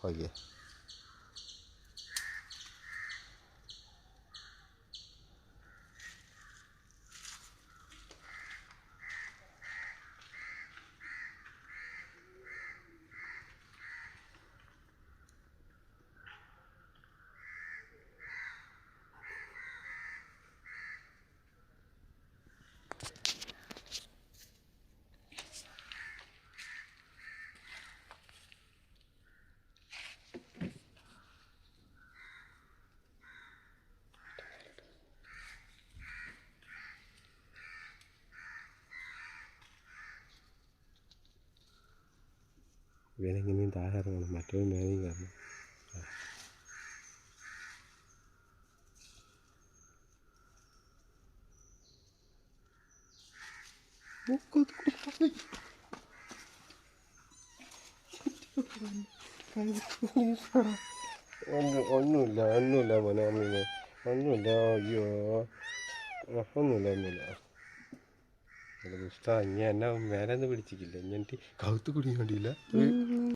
好耶 ഇവനെങ്ങനെയും താഴെ ഇറങ്ങണം മറ്റൊരു മേലെയും കയറണം. ഒന്നും ഒന്നുമില്ല ഒന്നുമില്ല മോനെ ഒന്നുമില്ല ഒന്നുമില്ല അയ്യോ. ഒന്നുമില്ല ഒന്നുമില്ല. ഇഷ്ടമാണ് ഇനി എന്നെ മേലെ നിന്ന് പിടിച്ചിട്ടില്ല. ഇനി എനിക്ക് കൗത്ത് കുടിക്കാൻ വേണ്ടിയില്ല.